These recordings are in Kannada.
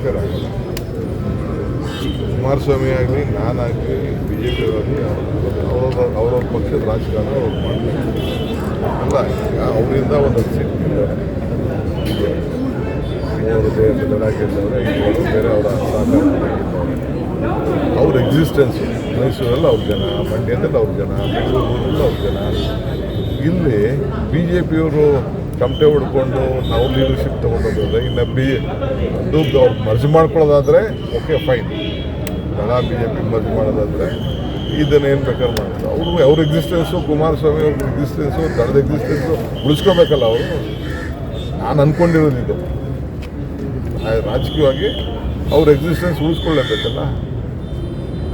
ಇಂಟರ್ಫಿಯರ್ ಆಗಲ್ಲ ಕುಮಾರಸ್ವಾಮಿ ಆಗಲಿ, ನಾನಾಗಲಿ ಬಿ ಜೆ ಪಿ ಆಗಲಿ ಅವ್ರವ್ರ ಅವ್ರವ್ರ ಪಕ್ಷದ ರಾಜಕಾರಣ ಅವ್ರು ಮಾಡಬೇಕು. ಅಲ್ಲ, ಅವರಿಂದ ಒಂದು ಸೀಟ್ ಗೆಲ್ಲವ್ರೆ ಇವರು ಬೇರೆ ಅವರ ಸಹಕಾರ ಅವ್ರ ಎಕ್ಸಿಸ್ಟೆನ್ಸ್ ಮೈಸೂರಲ್ಲಿ ಅವ್ರ ಜನ, ಮಂಡ್ಯದಲ್ಲಿ ಅವ್ರ ಜನ ಬೆಂಗಳೂರಲ್ಲಿ ಅವ್ರ ಜನ. ಇಲ್ಲಿ ಬಿ ಜೆ ಪಿಯವರು ಕಮಟೆ ಹೊಡ್ಕೊಂಡು ನಾವು ಲೀಡರ್ಶಿಪ್ ತೊಗೊಂಡೋದ್ರೆ ಇನ್ನು ಬಿ ದುಡ್ಡು ಅವ್ರು ಮರ್ಜ್ ಮಾಡ್ಕೊಳ್ಳೋದಾದರೆ ಓಕೆ ಫೈನ್ ಜನ ಬಿ ಜೆ ಪಿ ಮರ್ಜ್ ಮಾಡೋದಾದರೆ, ಇದನ್ನು ಏನು ಬೇಕಾದ್ರೆ ಮಾಡೋದು. ಅವರು ಅವ್ರ ಎಕ್ಸಿಸ್ಟೆನ್ಸು ಕುಮಾರಸ್ವಾಮಿ ಅವ್ರ ಎಕ್ಸಿಸ್ಟೆನ್ಸು ದಳದ ಎಕ್ಸಿಸ್ಟೆನ್ಸು ಉಳಿಸ್ಕೋಬೇಕಲ್ಲ ಅವರು. ನಾನು ಅಂದ್ಕೊಂಡಿರೋದಿದ್ದು ರಾಜಕೀಯವಾಗಿ ಅವ್ರ ಎಕ್ಸಿಸ್ಟೆನ್ಸ್ ಉಳಿಸ್ಕೊಳ್ಳೇಬೇಕಲ್ಲ.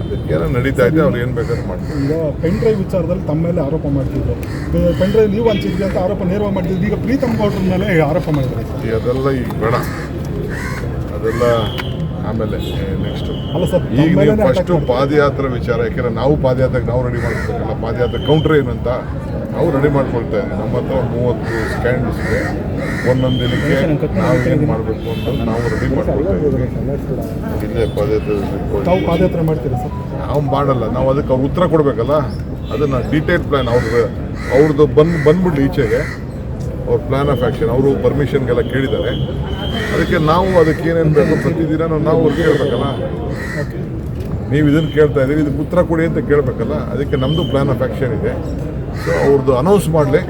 ಅದಕ್ಕೇನೋ ನಡೀತಾ ಇದೆ ಅವ್ರು ಏನು ಬೇಕಾದ್ರೆ ಮಾಡ್ತಾರೆ ಈಗ ಪೆನ್ ಡ್ರೈವ್ ವಿಚಾರದಲ್ಲಿ ತಮ್ಮ ಮೇಲೆ ಆರೋಪ ಮಾಡ್ತಿದ್ರು. ಪೆನ್ ಡ್ರೈವ್ ನೀವು ಹಂಚಿದ್ರಿ ಅಂತ ಆರೋಪ ನೇರವಾಗಿ ಮಾಡ್ತಿದ್ರು. ಈಗ ಪ್ರೀತಮ್ ಗೌಡ್ರ ಮೇಲೆ ಆರೋಪ ಮಾಡಿದ್ದಾರೆ ಅದೆಲ್ಲ ಈಗ ಬೇಡ. ಅದೆಲ್ಲ ಆಮೇಲೆ ನೆಕ್ಸ್ಟ್ ಅಲ್ಲ ಸರ್ ಈಗ ನೀವು ಫಸ್ಟು. ಪಾದಯಾತ್ರೆ ವಿಚಾರ ಯಾಕೆಂದ್ರೆ ನಾವು ಪಾದಯಾತ್ರೆಗೆ ನಾವು ರೆಡಿ ಮಾಡ್ಕೊಬೇಕಲ್ಲ ಪಾದಯಾತ್ರೆ ಕೌಂಟ್ರ್ ಏನಂತ ನಾವು ರೆಡಿ ಮಾಡ್ಕೊಳ್ತಾ ಇದ್ದೀವಿ ನಮ್ಮ ಹತ್ರ ಮೂವತ್ತು ಸ್ಕ್ಯಾಂಡ್ಸ್ ಇದೆ. ಒಂದೊಂದು ದಿನಕ್ಕೆ ನಾವು ಏನು ಮಾಡಬೇಕು ಅಂತ ನಾವು ರೆಡಿ ಮಾಡ್ಕೊಳ್ತಾ ಇದ್ದೀವಿ ಇಲ್ಲೇ ಪಾದಯಾತ್ರೆ ಪಾದಯಾತ್ರೆ ಮಾಡ್ತೀರಾ ಸರ್? ನಾವು ಮಾಡಲ್ಲ. ನಾವು ಅದಕ್ಕೆ ಅವ್ರು ಉತ್ತರ ಕೊಡಬೇಕಲ್ಲ? ಅದನ್ನು ಡೀಟೇಲ್ ಪ್ಲ್ಯಾನ್ ಅವ್ರದ್ದು ಅವ್ರದ್ದು ಬಂದು ಬಂದ್ಬಿಡ್ಲಿ ಈಚೆಗೆ. ಅವ್ರ ಪ್ಲ್ಯಾನ್ ಆಫ್ ಆ್ಯಕ್ಷನ್ ಅವರು ಪರ್ಮಿಷನ್ಗೆಲ್ಲ ಕೇಳಿದ್ದಾರೆ. ಅದಕ್ಕೆ ನಾವು ಅದಕ್ಕೆ ಏನೇನು ಬೇಕು ಪ್ರತಿದಿನ ನಾವು ಅವ್ರಿಗೆ ಹೇಳ್ಬೇಕಲ್ಲ? ನೀವು ಇದನ್ನು ಕೇಳ್ತಾ ಇದ್ದೀರಿ. ಇದಕ್ಕೆ ಉತ್ತರ ಕೊಡಿ ಅಂತ ಕೇಳಬೇಕಲ್ಲ? ಅದಕ್ಕೆ ನಮ್ಮದು ಪ್ಲ್ಯಾನ್ ಆಫ್ ಆ್ಯಕ್ಷನ್ ಇದೆ. ಸೊ ಅವ್ರದ್ದು ಅನೌನ್ಸ್ ಮಾಡಲಿ.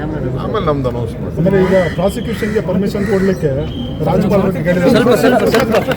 ಆಮೇಲೆ ನಮ್ದು ಅನೌನ್ಸ್ ಮಾಡಿ ಈಗ ಪ್ರಾಸಿಕ್ಯೂಷನ್ಗೆ ಪರ್ಮಿಷನ್ ಕೊಡಲಿಕ್ಕೆ ರಾಜ್ಯಪಾಲರಿಗೆ ಕೇಳಿದ್ದಾರೆ